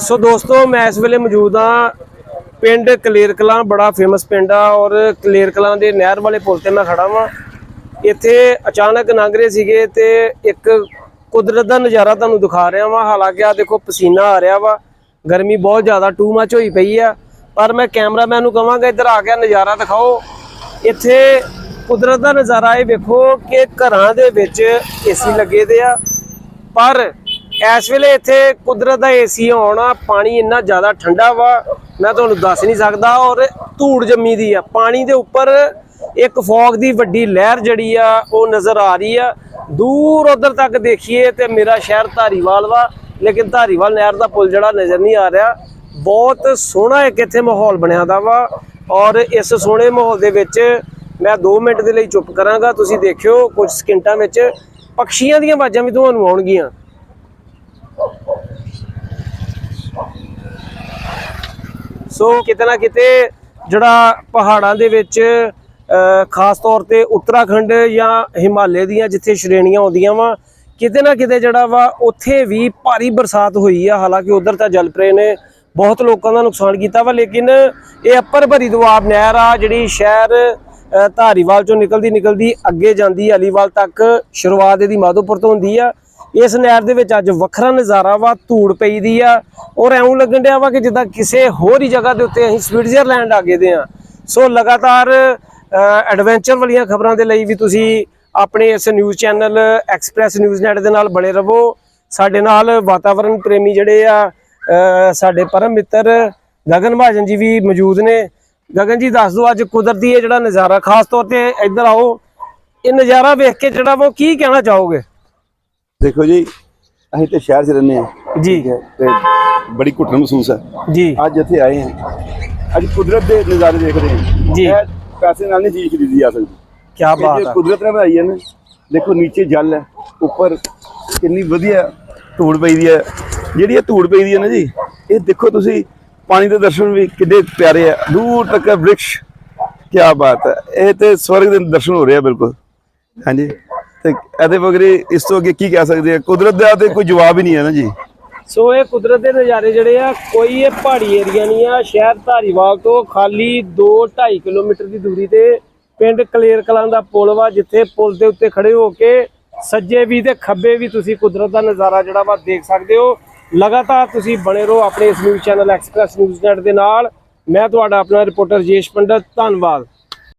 ਸੋ ਦੋਸਤੋ, ਮੈਂ ਇਸ ਵੇਲੇ ਮੌਜੂਦ ਹਾਂ ਪਿੰਡ ਕਲੇਰਕਲਾਂ, ਬੜਾ ਫੇਮਸ ਪਿੰਡ ਆ ਔਰ ਕਲੇਰਕਲਾਂ ਦੇ ਨਹਿਰ ਵਾਲੇ ਪੁਲ ਤੇ ਮੈਂ ਖੜਾ ਵਾਂ। ਇੱਥੇ ਅਚਾਨਕ ਲੰਘ ਰਹੇ ਸੀਗੇ ਤੇ ਇੱਕ ਕੁਦਰਤ ਦਾ ਨਜ਼ਾਰਾ ਤੁਹਾਨੂੰ ਦਿਖਾ ਰਿਹਾ ਵਾਂ। ਹਾਲਾਂਕਿ ਆ ਦੇਖੋ, ਪਸੀਨਾ ਆ ਰਿਹਾ ਵਾ। ਗਰਮੀ ਬਹੁਤ ਜ਼ਿਆਦਾ ਟੂ ਮੱਚ ਹੋਈ ਪਈ ਆ। ਪਰ ਮੈਂ ਕੈਮਰਾਮੈਨ ਨੂੰ ਕਹਾਂਗਾ ਇੱਧਰ ਆ ਕੇ ਨਜ਼ਾਰਾ ਦਿਖਾਓ। ਇੱਥੇ ਕੁਦਰਤ ਦਾ ਨਜ਼ਾਰਾ, ਇਹ ਵੇਖੋ ਕਿ ਘਰਾਂ ਦੇ ਵਿੱਚ ਏਸੀ ਲੱਗੇ ਦੇ ਆ। ਪਰ ਇਸ ਵੇਲੇ ਇੱਥੇ ਕੁਦਰਤ ਦਾ ਏਸੀ ਆਉਣਾ, ਪਾਣੀ ਇੰਨਾ ਜ਼ਿਆਦਾ ਠੰਡਾ ਵਾ, ਮੈਂ ਤੁਹਾਨੂੰ ਦੱਸ ਨਹੀਂ ਸਕਦਾ, ਔਰ ਧੂੜ ਜੰਮੀ ਦੀ ਆ। ਪਾਣੀ ਦੇ ਉੱਪਰ ਇੱਕ ਫੌਗ ਦੀ ਵੱਡੀ ਲਹਿਰ ਜਿਹੜੀ ਆ, ਉਹ ਨਜ਼ਰ ਆ ਰਹੀ ਆ। ਦੂਰ ਉਧਰ ਤੱਕ ਦੇਖੀਏ ਤੇ ਮੇਰਾ ਸ਼ਹਿਰ ਧਾਰੀਵਾਲ ਵਾ, ਲੇਕਿਨ ਧਾਰੀਵਾਲ ਨਹਿਰ ਦਾ ਪੁਲ ਜਿਹੜਾ ਨਜ਼ਰ ਨਹੀਂ ਆ ਰਿਹਾ। ਬਹੁਤ ਸੋਹਣਾ ਇੱਕ ਇੱਥੇ ਮਾਹੌਲ ਬਣਿਆ ਦਾ ਵਾ, ਔਰ ਇਸ ਸੋਹਣੇ ਮਾਹੌਲ ਦੇ ਵਿੱਚ ਮੈਂ 2 ਮਿੰਟ ਦੇ ਲਈ ਚੁੱਪ ਕਰਾਂਗਾ। ਤੁਸੀਂ ਦੇਖਿਓ ਕੁਝ ਸਕਿੰਟਾਂ ਵਿੱਚ ਪਕਸ਼ੀਆਂ ਦੀਆਂ ਆਵਾਜ਼ਾਂ ਵੀ ਤੁਹਾਨੂੰ ਆਉਣਗੀਆਂ। ਸੋ ਕਿਤੇ ਨਾ ਕਿਤੇ ਜਿਹੜਾ ਪਹਾੜਾਂ ਦੇ ਵਿੱਚ ਖਾਸ ਤੌਰ ਤੇ ਉੱਤਰਾਖੰਡ ਜਾਂ ਹਿਮਾਲੇ ਦੀਆਂ ਜਿੱਥੇ ਸ਼੍ਰੇਣੀਆਂ ਆਉਂਦੀਆਂ ਵਾ, ਕਿਤੇ ਨਾ ਕਿਤੇ ਜਿਹੜਾ ਵਾ ਉੱਥੇ ਵੀ ਭਾਰੀ ਬਰਸਾਤ ਹੋਈ ਆ। ਹਾਲਾਂਕਿ ਉਧਰ ਤਾਂ ਜਲਪ੍ਰੇ ਨੇ, ਬਹੁਤ ਲੋਕਾਂ ਦਾ ਨੁਕਸਾਨ ਕੀਤਾ ਵਾ, ਲੇਕਿਨ ਇਹ ਅੱਪਰ ਭਰੀ ਦੁਆਬ ਨਹਿਰ ਆ, ਜਿਹੜੀ ਸ਼ਹਿਰ ਧਾਰੀਵਾਲ ਚੋਂ ਨਿਕਲਦੀ ਨਿਕਲਦੀ ਅੱਗੇ ਜਾਂਦੀ, ਅਲੀਵਾਲ ਤੱਕ ਸ਼ੁਰੂਆਤ ਇਹਦੀ ਮਾਧੋਪੁਰ ਤੋਂ ਹੁੰਦੀ ਆ। ਇਸ ਨਹਿਰ ਦੇ ਵਿੱਚ ਅੱਜ ਵੱਖਰਾ ਨਜ਼ਾਰਾ ਵਾ, ਧੂੜ ਪਈ ਦੀ ਆ। ਔਰ ਐਉਂ ਲੱਗਣ ਡਿਆ ਵਾ ਕਿ ਜਿੱਦਾਂ ਕਿਸੇ ਹੋਰ ਹੀ ਜਗ੍ਹਾ ਦੇ ਉੱਤੇ ਅਸੀਂ ਸਵਿਟਜ਼ਰਲੈਂਡ ਆ ਗਏ ਦੇ ਆ। ਸੋ ਲਗਾਤਾਰ ਐਡਵੈਂਚਰ ਵਾਲੀਆਂ ਖਬਰਾਂ ਦੇ ਲਈ ਵੀ ਤੁਸੀਂ ਆਪਣੇ ਇਸ news channel Express News Net ਦੇ ਨਾਲ ਬਣੇ ਰਹੋ। ਸਾਡੇ ਨਾਲ ਵਾਤਾਵਰਣ ਪ੍ਰੇਮੀ ਜਿਹੜੇ ਆ ਸਾਡੇ ਪਰਮ ਮਿੱਤਰ ਗਗਨ ਮਹਾਜਨ ਜੀ ਵੀ ਮੌਜੂਦ ਨੇ। ਗਗਨ ਜੀ, ਦੱਸ ਦਿਓ ਅੱਜ ਕੁਦਰਤੀ ਇਹ ਜਿਹੜਾ ਨਜ਼ਾਰਾ, ਖਾਸ ਤੌਰ ਤੇ ਇੱਧਰ ਆਓ, ਇਹ ਨਜ਼ਾਰਾ ਵੇਖ ਕੇ ਜਿਹੜਾ ਵਾ ਉਹ ਕੀ ਕਹਿਣਾ ਚਾਹੋਗੇ? ਦੇਖੋ ਜੀ ਅਸੀਂ ਤੇ ਸ਼ਹਿਰ 'ਚ ਰਹਿੰਦੇ ਹਾਂ। ਜੀ। ਹੈ ਤੇ ਬੜੀ ਘੁੱਟਣ ਮਹਿਸੂਸ ਹੈ। ਜੀ। ਅੱਜ ਇੱਥੇ ਆਏ ਹਾਂ। ਅੱਜ ਕੁਦਰਤ ਦੇ ਨਜ਼ਾਰੇ ਦੇਖ ਰਹੇ ਹਾਂ। ਜੀ। ਪੈਸੇ ਨਾਲ ਨਹੀਂ ਚੀਜ਼ ਖਰੀਦੀ ਜਾ ਸਕਦੀ। ਕੀ ਬਾਤ ਹੈ ਕੁਦਰਤ ਨੇ ਬਣਾਈ ਹੈ ਨਾ ਦੇਖੋ ਨੀਚੇ ਜਲ ਹੈ ਉੱਪਰ ਕਿੰਨੀ ਵਧੀਆ ਧੂੜ ਪਈ ਦੀ ਹੈ। ਜਿਹੜੀ ਇਹ ਧੂੜ ਪਈ ਦੀ ਹੈ ਨਾ ਜੀ ਇਹ ਦੇਖੋ ਤੁਸੀਂ ਪਾਣੀ ਦੇ ਦਰਸ਼ਨ ਵੀ ਕਿੰਨੇ ਪਿਆਰੇ ਆ। ਦੂਰ ਤੱਕ ਬ੍ਰਿਕਸ਼। ਕੀ ਬਾਤ ਹੈ। ਇਹ ਤੇ ਸਵਰਗ ਦੇ ਦਰਸ਼ਨ ਹੋ ਰਹੇ ਆ ਬਿਲਕੁਲ। ਹਾਂਜੀ। ਤੇ ਇਹਦੇ ਵਗਰੇ ਇਸ ਤੋਂ ਅੱਗੇ ਕੀ ਕਹਿ ਸਕਦੇ ਆ? ਕੁਦਰਤ ਦਾ ਤੇ ਕੋਈ ਜਵਾਬ ਹੀ ਨਹੀਂ ਹੈ ਨਾ ਜੀ। ਸੋ ਇਹ ਕੁਦਰਤ ਦੇ ਨਜ਼ਾਰੇ ਜਿਹੜੇ ਆ, ਕੋਈ ਇਹ ਪਹਾੜੀ ਏਰੀਆ ਨਹੀਂ ਆ, ਸ਼ਹਿਰ ਧਾਰੀਵਾਲ ਤੋਂ ਖਾਲੀ 2-2.5 ਕਿਲੋਮੀਟਰ ਦੀ ਦੂਰੀ ਤੇ ਪਿੰਡ ਕਲੇਰ ਕਲਾਂ ਦਾ ਪੁਲ ਵਾ, ਜਿੱਥੇ ਪੁਲ ਦੇ ਉੱਤੇ ਖੜੇ ਹੋ ਕੇ ਸੱਜੇ ਵੀ ਤੇ ਖੱਬੇ ਵੀ ਤੁਸੀਂ ਕੁਦਰਤ ਦਾ ਨਜ਼ਾਰਾ ਜਿਹੜਾ ਵਾ ਦੇਖ ਸਕਦੇ ਹੋ। ਲਗਾਤਾਰ ਤੁਸੀਂ ਬਣੇ ਰਹੋ ਆਪਣੇ ਇਸ news channel Express News Net ਦੇ ਨਾਲ। ਮੈਂ ਤੁਹਾਡਾ ਆਪਣਾ ਰਿਪੋਰਟਰ ਜੇਸ਼ ਪੰਡਤ, ਧੰਨਵਾਦ।